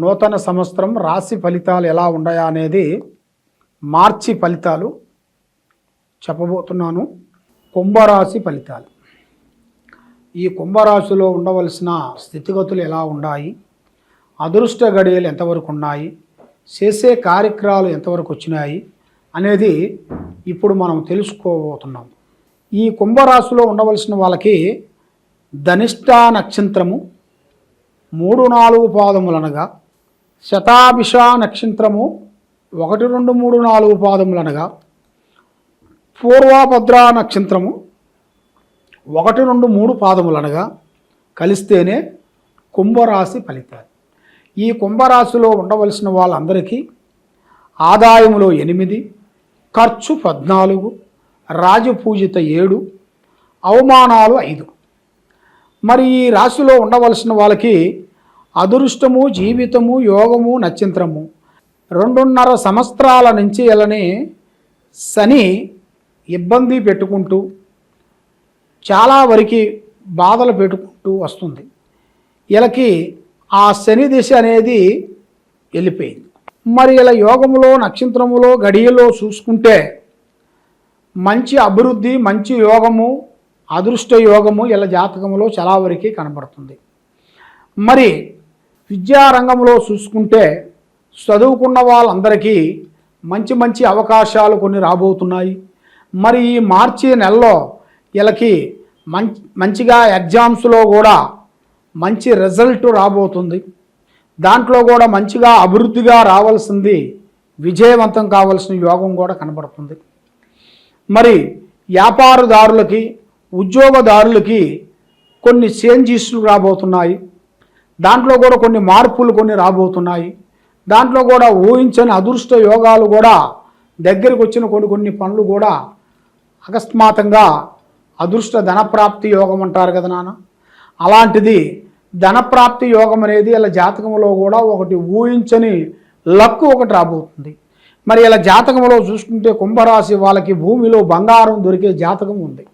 నూతన సంవత్సరం రాశి ఫలితాలు ఎలా ఉన్నాయా అనేది మార్చి ఫలితాలు చెప్పబోతున్నాను. కుంభరాశి ఫలితాలు. ఈ కుంభరాశిలో ఉండవలసిన స్థితిగతులు ఎలా ఉన్నాయి? అదృష్ట గడియలు ఎంతవరకు ఉన్నాయి? చేసే కార్యక్రమాలు ఎంతవరకు వచ్చినాయి? అనేది ఇప్పుడు మనం తెలుసుకోబోతున్నాం. ఈ కుంభరాశిలో ఉండవలసిన వాళ్ళకి ధనిష్టా నక్షత్రము మూడు నాలుగు పాదములనగా శతాభిష నక్షత్రము ఒకటి రెండు మూడు నాలుగు పాదములు అనగా పూర్వభద్ర నక్షత్రము ఒకటి రెండు మూడు పాదములు అనగా కలిస్తేనే కుంభరాశి ఫలితాలు. ఈ కుంభరాశిలో ఉండవలసిన వాళ్ళందరికీ ఆదాయములో ఎనిమిది ఖర్చు పద్నాలుగు రాజపూజిత ఏడు అవమానాలు ఐదు. మరి ఈ రాశిలో ఉండవలసిన వాళ్ళకి అదృష్టము జీవితము యోగము నక్షత్రము. రెండున్నర సంవత్సరాల నుంచి ఇలానే శని ఇబ్బంది పెట్టుకుంటూ చాలా వరకు బాధలు పెట్టుకుంటూ వస్తుంది. వీళ్ళకి ఆ శని దిశ అనేది వెళ్ళిపోయింది. మరి ఇలా యోగములో నక్షత్రములో గడియలో చూసుకుంటే మంచి అభివృద్ధి మంచి యోగము అదృష్ట యోగము ఇలా జాతకంలో చాలా వరకు కనబడుతుంది. మరి విద్యారంగంలో చూసుకుంటే చదువుకున్న వాళ్ళందరికీ మంచి మంచి అవకాశాలు కొన్ని రాబోతున్నాయి. మరి ఈ మార్చి నెలలో వీళ్ళకి మంచి మంచిగా ఎగ్జామ్స్లో కూడా మంచి రిజల్ట్ రాబోతుంది. దాంట్లో కూడా మంచిగా అభివృద్ధిగా రావాల్సింది విజయవంతం కావాల్సిన యోగం కూడా కనబడుతుంది. మరి వ్యాపారదారులకి ఉద్యోగదారులకి కొన్ని చేంజెస్లు రాబోతున్నాయి. దాంట్లో కూడా కొన్ని మార్పులు కొన్ని రాబోతున్నాయి. దాంట్లో కూడా ఊహించని అదృష్ట యోగాలు కూడా దగ్గరికి వచ్చిన కొన్ని కొన్ని పనులు కూడా అకస్మాత్తంగా అదృష్ట ధనప్రాప్తి యోగం అంటారు కదా నాన్న. అలాంటిది ధనప్రాప్తి యోగం అనేది ఇలా జాతకంలో కూడా ఒకటి ఊహించని లక్ ఒకటి రాబోతుంది. మరి ఇలా జాతకంలో చూసుకుంటే కుంభరాశి వాళ్ళకి భూమిలో బంగారం దొరికే జాతకం ఉంది.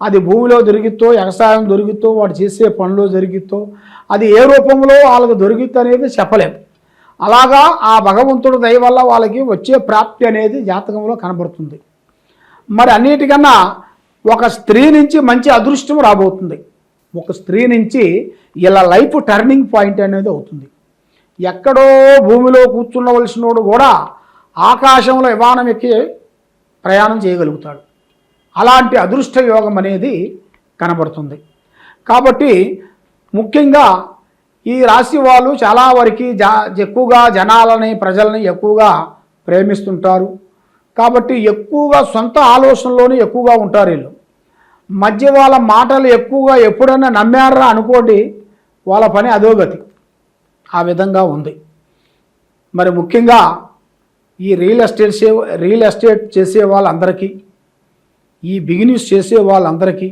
అది భూమిలో దొరికితో వ్యవసాయం దొరికితో వాడు చేసే పనులు దొరికితో అది ఏ రూపంలో వాళ్ళకి దొరికితో అనేది చెప్పలేం. అలాగా ఆ భగవంతుడు దయ వల్ల వాళ్ళకి వచ్చే ప్రాప్తి అనేది జాతకంలో కనబడుతుంది. మరి అన్నిటికన్నా ఒక స్త్రీ నుంచి మంచి అదృష్టం రాబోతుంది. ఒక స్త్రీ నుంచి ఇలా లైఫ్ టర్నింగ్ పాయింట్ అనేది అవుతుంది. ఎక్కడో భూమిలో కూర్చుండవలసినోడు కూడా ఆకాశంలో విమానం ఎక్కి ప్రయాణం చేయగలుగుతాడు. అలాంటి అదృష్ట యోగం అనేది కనబడుతుంది. కాబట్టి ముఖ్యంగా ఈ రాశి వాళ్ళు చాలా వరకు జా ఎక్కువగా జనాలని ప్రజలని ఎక్కువగా ప్రేమిస్తుంటారు. కాబట్టి ఎక్కువగా సొంత ఆలోచనలోనే ఎక్కువగా ఉంటారు వీళ్ళు. మధ్య వాళ్ళ మాటలు ఎక్కువగా ఎప్పుడైనా నమ్మారా అనుకోండి వాళ్ళ పని అధోగతి ఆ విధంగా ఉంది. మరి ముఖ్యంగా ఈ రియల్ ఎస్టేట్ రియల్ ఎస్టేట్ చేసే వాళ్ళందరికీ ఈ బిగినెస్ చేసే వాళ్ళందరికీ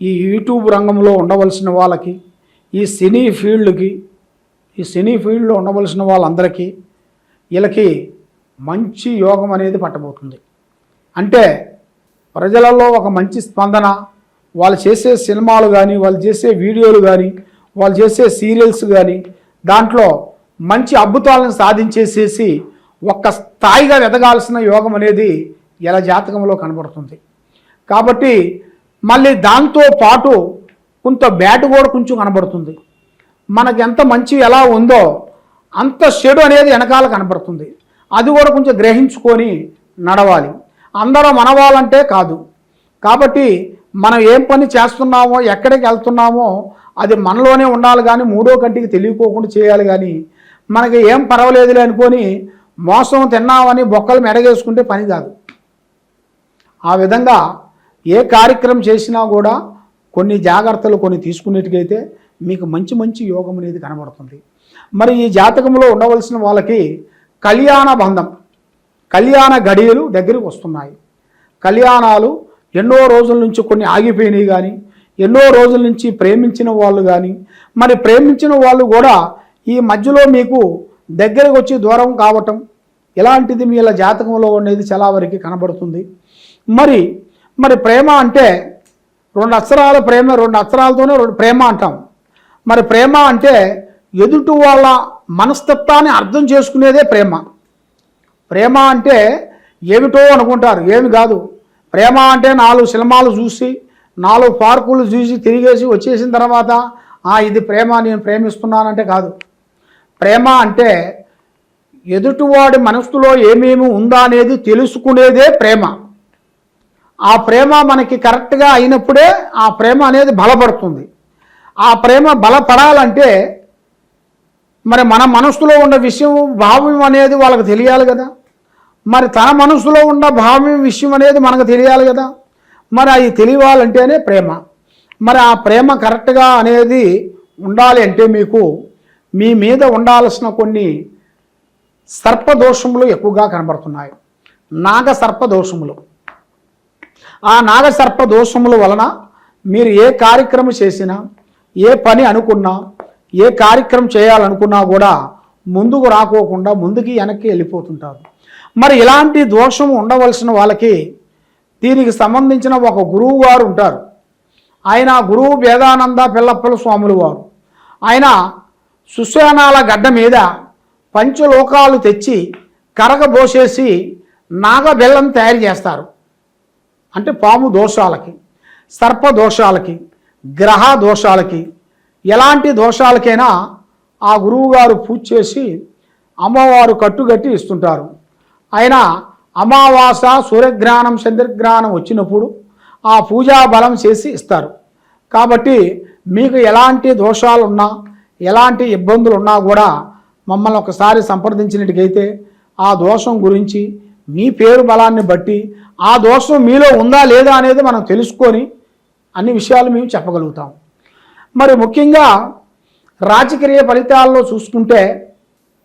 ఈ యూట్యూబ్ రంగంలో ఉండవలసిన వాళ్ళకి ఈ సినీ ఫీల్డ్కి ఈ సినీ ఫీల్డ్లో ఉండవలసిన వాళ్ళందరికీ వీళ్ళకి మంచి యోగం అనేది పట్టబోతుంది. అంటే ప్రజలలో ఒక మంచి స్పందన వాళ్ళు చేసే సినిమాలు కానీ వాళ్ళు చేసే వీడియోలు కానీ వాళ్ళు చేసే సీరియల్స్ కానీ దాంట్లో మంచి అద్భుతాలను సాధించేసేసి ఒక్క స్థాయిగా ఎదగాల్సిన యోగం అనేది ఇలా జాతకంలో కనబడుతుంది. కాబట్టి మళ్ళీ దాంతో పాటు కొంత బ్యాట్ కూడా కొంచెం కనబడుతుంది. మనకి ఎంత మంచి ఎలా ఉందో అంత చెడు అనేది వెనకాల కనబడుతుంది. అది కూడా కొంచెం గ్రహించుకొని నడవాలి. అందరూ మనవాలంటే కాదు. కాబట్టి మనం ఏం పని చేస్తున్నామో ఎక్కడికి వెళ్తున్నామో అది మనలోనే ఉండాలి కానీ మూడో కంటికి తెలియకోకుండా చేయాలి కానీ మనకి ఏం పర్వాలేదులే అనుకొని మోసం తిన్నామని బొక్కలు మెడగేసుకుంటే పని కాదు. ఆ విధంగా ఏ కార్యక్రమం చేసినా కూడా కొన్ని జాగ్రత్తలు కొన్ని తీసుకునేట్టుకైతే మీకు మంచి మంచి యోగం అనేది కనబడుతుంది. మరి ఈ జాతకంలో ఉండవలసిన వాళ్ళకి కళ్యాణ బంధం కళ్యాణ గడియలు దగ్గరికి వస్తున్నాయి. కళ్యాణాలు ఎన్నో రోజుల నుంచి కొన్ని ఆగిపోయినాయి కానీ ఎన్నో రోజుల నుంచి ప్రేమించిన వాళ్ళు కానీ మరి ప్రేమించిన వాళ్ళు కూడా ఈ మధ్యలో మీకు దగ్గరకు వచ్చి దూరం కావటం ఇలాంటిది మీ జాతకంలో ఉండేది చాలా వరకు కనబడుతుంది. మరి మరి ప్రేమ అంటే రెండు అక్షరాల ప్రేమ రెండు అక్షరాలతోనే రెండు ప్రేమ అంటాం. మరి ప్రేమ అంటే ఎదుటి వాళ్ళ మనస్తత్వాన్ని అర్థం చేసుకునేదే ప్రేమ. ప్రేమ అంటే ఏమిటో అనుకుంటారు ఏమి కాదు. ప్రేమ అంటే నాలుగు సినిమాలు చూసి నాలుగు పార్కులు చూసి తిరిగేసి వచ్చేసిన తర్వాత "ఆ, ఇది ప్రేమ నేను ప్రేమిస్తున్నానంటే కాదు. ప్రేమ అంటే ఎదుటివాడి మనసులో ఏమేమి ఉందా అనేది తెలుసుకునేదే ప్రేమ. ఆ ప్రేమ మనకి కరెక్ట్గా అయినప్పుడే ఆ ప్రేమ అనేది బలపడుతుంది. ఆ ప్రేమ బలపడాలంటే మరి మన మనసులో ఉన్న విషయం భావ్యం అనేది వాళ్ళకి తెలియాలి కదా. మరి తన మనసులో ఉన్న భావ్యం విషయం అనేది మనకు తెలియాలి కదా. మరి అది తెలియాలంటేనే ప్రేమ. మరి ఆ ప్రేమ కరెక్ట్గా అనేది ఉండాలి అంటే మీకు మీ మీద ఉండాల్సిన కొన్ని సర్పదోషములు ఎక్కువగా కనబడుతున్నాయి. నాగ సర్పదోషములు. ఆ నాగ సర్ప దోషముల వలన మీరు ఏ కార్యక్రమం చేసినా ఏ పని అనుకున్నా ఏ కార్యక్రమం చేయాలనుకున్నా కూడా ముందుకు రాకోకుండా ముందుకి వెనక్కి వెళ్ళిపోతుంటారు. మరి ఇలాంటి దోషం ఉండవలసిన వాళ్ళకి దీనికి సంబంధించిన ఒక గురువు గారు ఉంటారు. ఆయన గురువు వేదానంద పిల్లప్పల స్వాములు వారు. ఆయన సుశానాల గడ్డ మీద పంచలోకాలు తెచ్చి కరగబోసేసి నాగబెల్లం తయారు చేస్తారు. అంటే పాము దోషాలకి సర్ప దోషాలకి గ్రహ దోషాలకి ఎలాంటి దోషాలకైనా ఆ గురువుగారు పూజ చేసి అమ్మవారు కట్టుగట్టి ఇస్తుంటారు. ఆయన అమావాస సూర్యగ్రహణం చంద్రగ్రహణం వచ్చినప్పుడు ఆ పూజా బలం చేసి ఇస్తారు. కాబట్టి మీకు ఎలాంటి దోషాలు ఉన్నా ఎలాంటి ఇబ్బందులు ఉన్నా కూడా మమ్మల్ని ఒకసారి సంప్రదించినట్టుకైతే ఆ దోషం గురించి మీ పేరు బలాన్ని బట్టి ఆ దోషం మీలో ఉందా లేదా అనేది మనం తెలుసుకొని అన్ని విషయాలు మేము చెప్పగలుగుతాం. మరి ముఖ్యంగా రాజకీయ ఫలితాల్లో చూసుకుంటే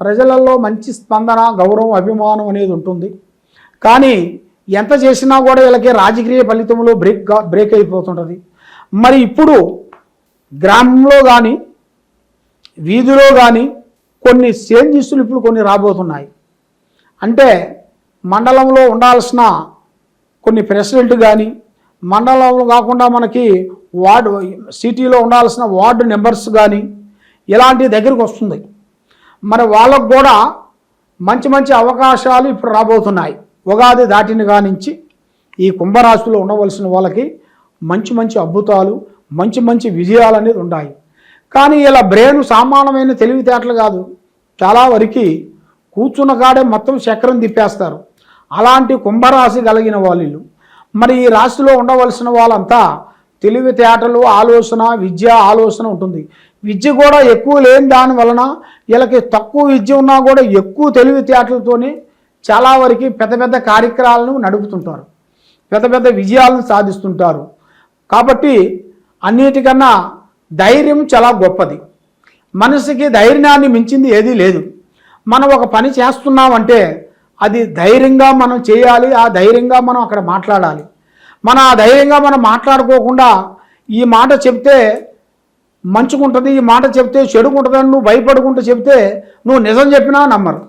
ప్రజలలో మంచి స్పందన గౌరవం అభిమానం అనేది ఉంటుంది. కానీ ఎంత చేసినా కూడా వీళ్ళకి రాజకీయ ఫలితంలో బ్రేక్ బ్రేక్ అయిపోతుంటుంది. మరి ఇప్పుడు గ్రామంలో కానీ వీధిలో కానీ కొన్ని చేంజెస్లు ఇప్పుడు కొన్ని రాబోతున్నాయి. అంటే మండలంలో ఉండాల్సిన కొన్ని ప్రెసిడెంట్ కానీ మండలంలో కాకుండా మనకి వార్డు సిటీలో ఉండాల్సిన వార్డు నెంబర్స్ కానీ ఇలాంటి దగ్గరికి వస్తుంది. మరి వాళ్ళకు కూడా మంచి మంచి అవకాశాలు ఇప్పుడు రాబోతున్నాయి. ఉగాది దాటిన కానించి ఈ కుంభరాశిలో ఉండవలసిన వాళ్ళకి మంచి మంచి అద్భుతాలు మంచి మంచి విజయాలు అనేది ఉన్నాయి కానీ ఇలా బ్రెయిన్ సామాన్యమైన తెలివితేటలు కాదు. చాలా వరకు కూర్చున్న కాడే మొత్తం చక్రం తిప్పేస్తారు. అలాంటి కుంభరాశి కలిగిన వాళ్ళు మరి ఈ రాశిలో ఉండవలసిన వాళ్ళంతా తెలివితేటలు ఆలోచన విద్య ఆలోచన ఉంటుంది. విద్య కూడా ఎక్కువ లేని దాని వలన వీళ్ళకి తక్కువ విద్య ఉన్నా కూడా ఎక్కువ తెలివితేటలతోనే చాలా వరకు పెద్ద పెద్ద కార్యక్రమాలను నడుపుతుంటారు. పెద్ద పెద్ద విజయాలను సాధిస్తుంటారు. కాబట్టి అన్నిటికన్నా ధైర్యం చాలా గొప్పది. మనసుకి ధైర్యాన్ని మించింది ఏదీ లేదు. మనం ఒక పని చేస్తున్నామంటే అది ధైర్యంగా మనం చేయాలి ఆ ధైర్యంగా మనం అక్కడ మాట్లాడాలి. మన ఆ ధైర్యంగా మనం మాట్లాడుకోకుండా ఈ మాట చెప్తే మంచుకుంటుంది ఈ మాట చెప్తే చెడుకుంటుందని నువ్వు భయపడుకుంటూ చెప్తే నువ్వు నిజం చెప్పినా నమ్మరు.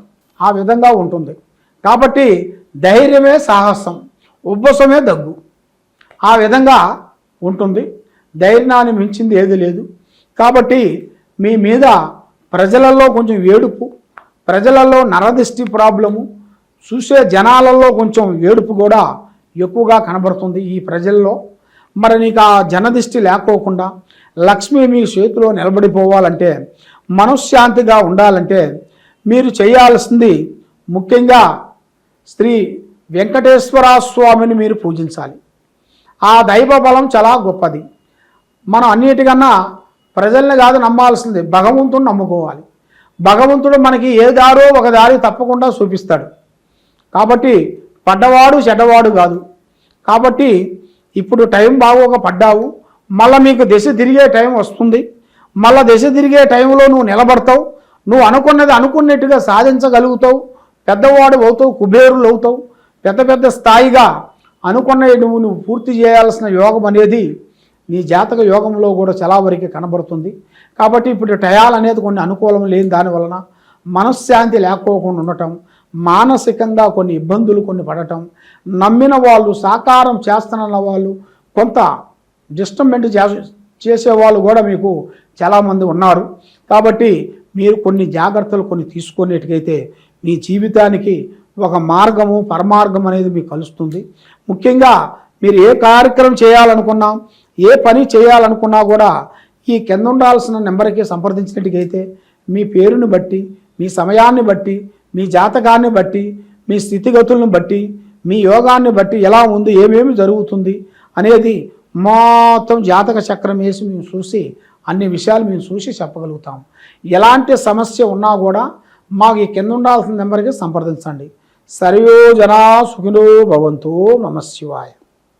ఆ విధంగా ఉంటుంది. కాబట్టి ధైర్యమే సాహసం ఉబ్బసమే దగ్గు. ఆ విధంగా ఉంటుంది. ధైర్యాన్ని మించింది ఏది లేదు. కాబట్టి మీ మీద ప్రజలలో కొంచెం ఏడుపు ప్రజలలో నరదిష్టి ప్రాబ్లము చూసే జనాలలో కొంచెం వేడుపు కూడా ఎక్కువగా కనబడుతుంది ఈ ప్రజల్లో. మరి నీకు ఆ జనదిష్టి లేకోకుండా లక్ష్మి మీ చేతిలో నిలబడిపోవాలంటే మనశ్శాంతిగా ఉండాలంటే మీరు చేయాల్సింది ముఖ్యంగా శ్రీ వెంకటేశ్వర స్వామిని మీరు పూజించాలి. ఆ దైవ బలం చాలా గొప్పది. మనం అన్నిటికన్నా ప్రజల్ని కాదు నమ్మాల్సింది భగవంతుని నమ్ముకోవాలి. భగవంతుడు మనకి ఏ దారో ఒక దారి తప్పకుండా చూపిస్తాడు. కాబట్టి పడ్డవాడు చెడ్డవాడు కాదు. కాబట్టి ఇప్పుడు టైం బాగోక పడ్డావు. మళ్ళీ మీకు దశ తిరిగే టైం వస్తుంది. మళ్ళీ దశ తిరిగే టైంలో నువ్వు నిలబడతావు. నువ్వు అనుకున్నది అనుకున్నట్టుగా సాధించగలుగుతావు. పెద్దవాడు అవుతావు కుబేరులు అవుతావు. పెద్ద పెద్ద స్థాయిగా అనుకున్నవి నువ్వు నువ్వు పూర్తి చేయాల్సిన యోగం అనేది నీ జాతక యోగంలో కూడా చాలా వరకు కనబడుతుంది. కాబట్టి ఇప్పుడు టయాలు అనేది కొన్ని అనుకూలం లేని దాని వలన మనశ్శాంతి లేకపోకుండా ఉండటం మానసికంగా కొన్ని ఇబ్బందులు కొన్ని పడటం నమ్మిన వాళ్ళు సాకారం చేస్తున్న వాళ్ళు కొంత డిస్టర్బెంట్ చేసే వాళ్ళు కూడా మీకు చాలామంది ఉన్నారు. కాబట్టి మీరు కొన్ని జాగ్రత్తలు కొన్ని తీసుకునేటికైతే మీ జీవితానికి ఒక మార్గము పరమార్గం అనేది మీకు కలుస్తుంది. ముఖ్యంగా మీరు ఏ కార్యక్రమం చేయాలనుకున్నా ఏ పని చేయాలనుకున్నా కూడా ఈ కింద ఉండాల్సిన నెంబర్కి సంప్రదించినట్టుకైతే మీ పేరుని బట్టి మీ సమయాన్ని బట్టి మీ జాతకాన్ని బట్టి మీ స్థితిగతులను బట్టి మీ యోగాన్ని బట్టి ఎలా ఉంది ఏమేమి జరుగుతుంది అనేది మొత్తం జాతక చక్రం వేసి మేము చూసి అన్ని విషయాలు మేము చూసి చెప్పగలుగుతాం. ఎలాంటి సమస్య ఉన్నా కూడా మాకు ఈ కింద ఉండాల్సిన నెంబర్కి సంప్రదించండి. సర్వో జనా సుఖినో భవంతు నమ శివాయ.